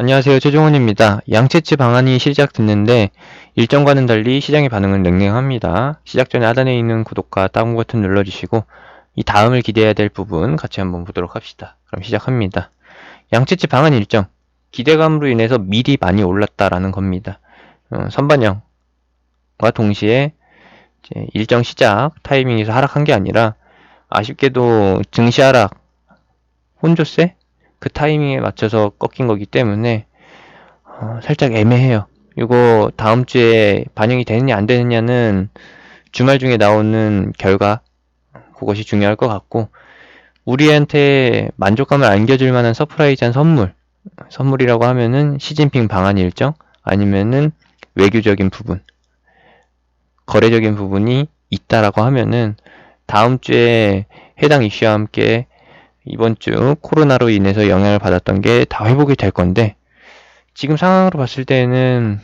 안녕하세요. 최종원입니다. 양채치 방안이 시작됐는데 일정과는 달리 시장의 반응은 냉랭합니다. 시작 전에 하단에 있는 구독과 다운 버튼 눌러주시고 이 다음을 기대해야 될 부분 같이 한번 보도록 합시다. 그럼 시작합니다. 양채치 방안 일정 기대감으로 인해서 미리 많이 올랐다라는 겁니다. 어, 선반영과 동시에 일정 시작 타이밍에서 하락한 게 아니라 아쉽게도 증시 하락 혼조세 그 타이밍에 맞춰서 꺾인 거기 때문에 어, 살짝 애매해요. 이거 다음 주에 반영이 되느냐 안 되느냐는 주말 중에 나오는 결과 그것이 중요할 것 같고 우리한테 만족감을 안겨줄 만한 서프라이즈한 선물 선물이라고 하면은 시진핑 방한 일정 아니면은 외교적인 부분 거래적인 부분이 있다라고 하면은 다음 주에 해당 이슈와 함께 이번 주 코로나로 인해서 영향을 받았던 게 다 회복이 될 건데 지금 상황으로 봤을 때는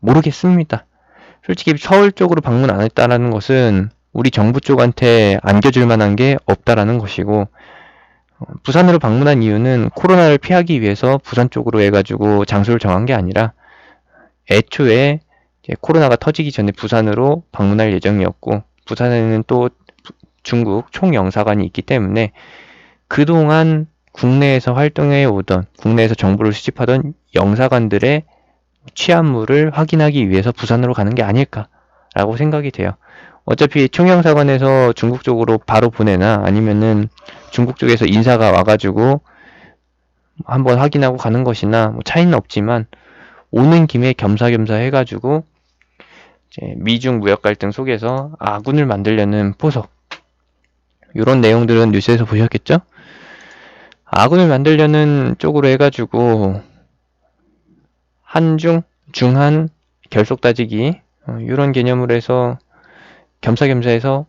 모르겠습니다. 솔직히 서울 쪽으로 방문 안 했다라는 것은 우리 정부 쪽한테 안겨줄 만한 게 없다라는 것이고 어, 부산으로 방문한 이유는 코로나를 피하기 위해서 부산 쪽으로 해가지고 장소를 정한 게 아니라 애초에 코로나가 터지기 전에 부산으로 방문할 예정이었고 부산에는 또 중국 총영사관이 있기 때문에 그동안 국내에서 활동해 오던 국내에서 정보를 수집하던 영사관들의 취한물을 확인하기 위해서 부산으로 가는 게 아닐까라고 생각이 돼요. 어차피 총영사관에서 중국 쪽으로 바로 보내나 아니면은 중국 쪽에서 인사가 와가지고 한번 확인하고 가는 것이나 뭐 차이는 없지만 오는 김에 겸사겸사 해가지고 미중 무역 갈등 속에서 아군을 만들려는 포석 이런 내용들은 뉴스에서 보셨겠죠? 아군을 만들려는 쪽으로 해가지고 한중, 중한, 결속 따지기 어, 이런 개념으로 해서 겸사겸사 해서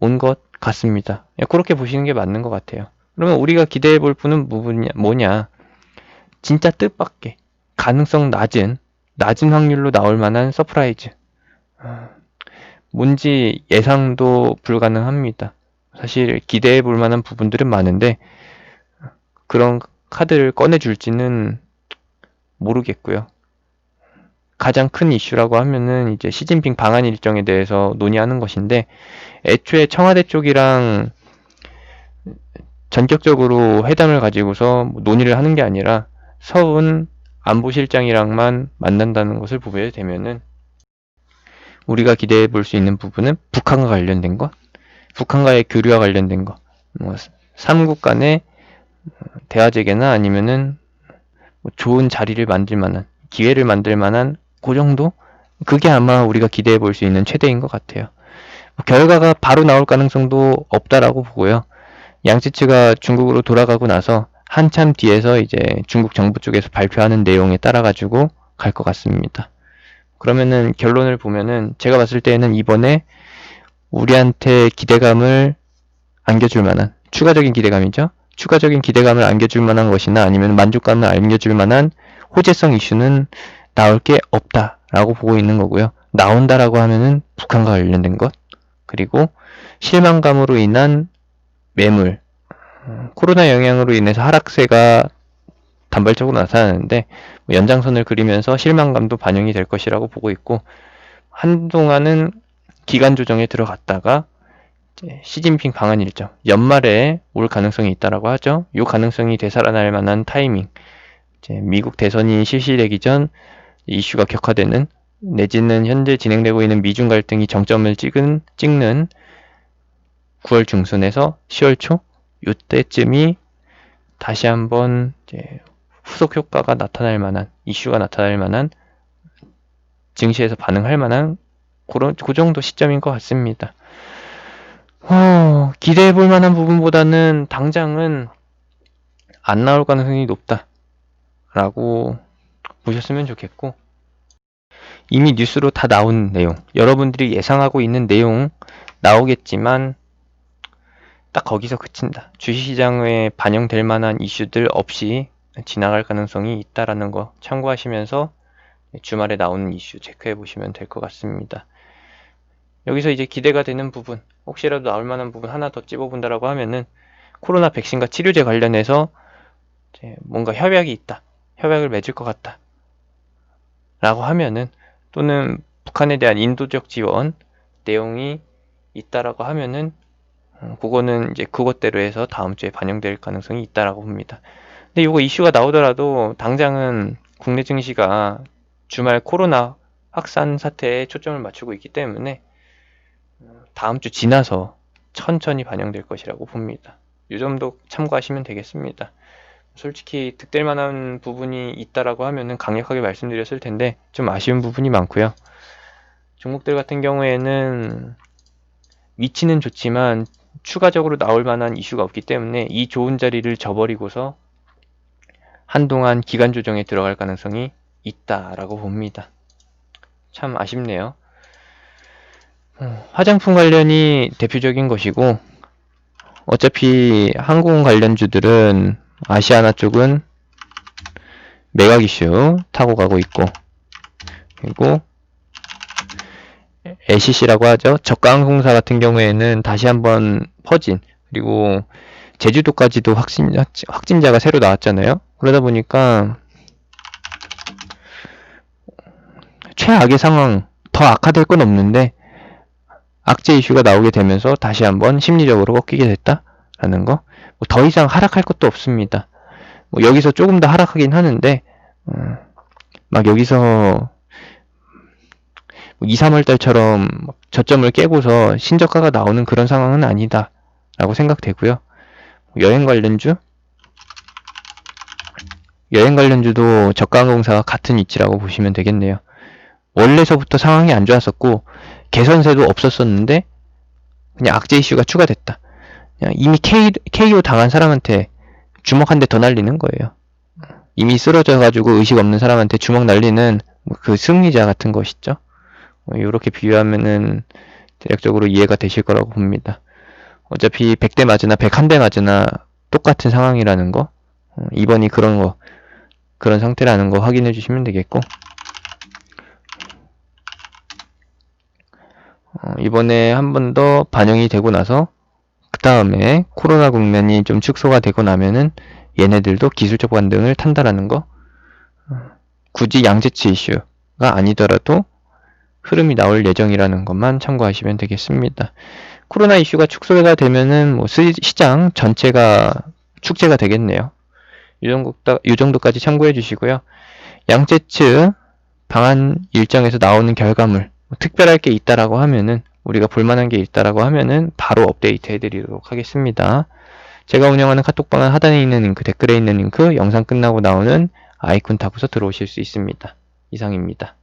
온 것 같습니다. 예, 그렇게 보시는 게 맞는 것 같아요. 그러면 우리가 기대해 볼 분은 뭐냐, 뭐냐? 진짜 뜻밖의 가능성 낮은 낮은 확률로 나올 만한 서프라이즈. 어, 뭔지 예상도 불가능합니다. 사실 기대해 볼 만한 부분들은 많은데 그런 카드를 꺼내줄지는 모르겠고요. 가장 큰 이슈라고 하면은 이제 시진핑 방한 일정에 대해서 논의하는 것인데 애초에 청와대 쪽이랑 전격적으로 회담을 가지고서 뭐 논의를 하는 게 아니라 서훈 안보실장이랑만 만난다는 것을 보게 되면은 우리가 기대해 볼 수 있는 부분은 북한과 관련된 것, 북한과의 교류와 관련된 것, 뭐 삼국 간의 대화 재개나 아니면은 뭐 좋은 자리를 만들 만한 기회를 만들 만한 그 정도 그게 아마 우리가 기대해 볼 수 있는 최대인 것 같아요. 뭐 결과가 바로 나올 가능성도 없다라고 보고요. 양치츠가 중국으로 돌아가고 나서 한참 뒤에서 이제 중국 정부 쪽에서 발표하는 내용에 따라 가지고 갈 것 같습니다. 그러면은 결론을 보면은 제가 봤을 때는 이번에 우리한테 기대감을 안겨줄 만한 추가적인 기대감이죠. 추가적인 기대감을 안겨줄 만한 것이나 아니면 만족감을 안겨줄 만한 호재성 이슈는 나올 게 없다라고 보고 있는 거고요. 나온다라고 하면은 북한과 관련된 것 그리고 실망감으로 인한 매물 음, 코로나 영향으로 인해서 하락세가 단발적으로 나타나는데 뭐 연장선을 그리면서 실망감도 반영이 될 것이라고 보고 있고 한동안은 기간 조정에 들어갔다가 시진핑 방한 일정 연말에 올 가능성이 있다라고 하죠. 이 가능성이 되살아날 만한 타이밍 미국 대선이 실시되기 전 이슈가 격화되는 내지는 현재 진행되고 있는 미중 갈등이 정점을 찍은 찍는 9월 중순에서 10월 초 이때쯤이 다시 한번 후속 효과가 나타날 만한 이슈가 나타날 만한 증시에서 반응할 만한 그런 그 정도 시점인 것 같습니다. 어, 기대해 볼 만한 부분보다는 당장은 안 나올 가능성이 높다. 라고 보셨으면 좋겠고, 이미 뉴스로 다 나온 내용, 여러분들이 예상하고 있는 내용 나오겠지만, 딱 거기서 그친다. 주식시장에 반영될 만한 이슈들 없이 지나갈 가능성이 있다라는 거 참고하시면서 주말에 나오는 이슈 체크해 보시면 될 것 같습니다. 여기서 이제 기대가 되는 부분, 혹시라도 나올 만한 부분 하나 더 찝어본다라고 하면은 코로나 백신과 치료제 관련해서 뭔가 협약이 있다. 협약을 맺을 것 같다. 라고 하면은 또는 북한에 대한 인도적 지원 내용이 있다라고 하면은 어, 그거는 이제 그것대로 해서 다음 주에 반영될 가능성이 있다라고 봅니다. 근데 이거 이슈가 나오더라도 당장은 국내 증시가 주말 코로나 확산 사태에 초점을 맞추고 있기 때문에 어, 다음 주 지나서 천천히 반영될 것이라고 봅니다. 이 점도 참고하시면 되겠습니다. 솔직히 득될 만한 부분이 있다라고 하면은 강력하게 말씀드렸을 텐데 좀 아쉬운 부분이 많고요. 종목들 같은 경우에는 위치는 좋지만 추가적으로 나올 만한 이슈가 없기 때문에 이 좋은 자리를 저버리고서 한동안 기간 조정에 들어갈 가능성이 있다라고 봅니다. 참 아쉽네요. 어, 화장품 관련이 대표적인 것이고 어차피 항공 관련주들은 아시아나 쪽은 매각 이슈 타고 가고 있고 그리고 LCC라고 하죠. 저가 항공사 같은 경우에는 다시 한번 퍼진 그리고 제주도까지도 확진, 확진자가 새로 나왔잖아요. 그러다 보니까 최악의 상황 더 악화될 건 없는데 악재 이슈가 나오게 되면서 다시 한번 심리적으로 꺾이게 됐다라는 거. 뭐 더 이상 하락할 것도 없습니다. 뭐 여기서 조금 더 하락하긴 하는데 음, 막 여기서 2, 3월 달처럼 저점을 깨고서 신저가가 나오는 그런 상황은 아니다 라고 생각되고요. 여행 관련주 여행 관련주도 저가항공사와 같은 위치라고 보시면 되겠네요. 원래서부터 상황이 안 좋았었고 개선세도 없었었는데 그냥 악재 이슈가 추가됐다. 그냥 이미 K, KO 당한 사람한테 주먹 한 대 더 날리는 거예요. 이미 쓰러져가지고 의식 없는 사람한테 주먹 날리는 그 승리자 같은 것이죠. 이렇게 비유하면은 대략적으로 이해가 되실 거라고 봅니다. 어차피 100대 맞으나 101대 맞으나 똑같은 상황이라는 거 어, 이번이 그런 거 그런 상태라는 거 확인해 주시면 되겠고 이번에 한 번 더 반영이 되고 나서 그 다음에 코로나 국면이 좀 축소가 되고 나면은 얘네들도 기술적 반등을 탄다라는 거 어, 굳이 양재치 이슈가 아니더라도 흐름이 나올 예정이라는 것만 참고하시면 되겠습니다. 코로나 이슈가 축소가 되면은 뭐 시장 전체가 축제가 되겠네요. 이, 정도, 이 정도까지 참고해 주시고요. 양재츠 방한 일정에서 나오는 결과물 뭐 특별할 게 있다라고 하면은 우리가 볼만한 게 있다라고 하면은 바로 업데이트 해드리도록 하겠습니다. 제가 운영하는 카톡방은 하단에 있는 링크, 댓글에 있는 링크, 영상 끝나고 나오는 아이콘 탑에서 들어오실 수 있습니다. 이상입니다.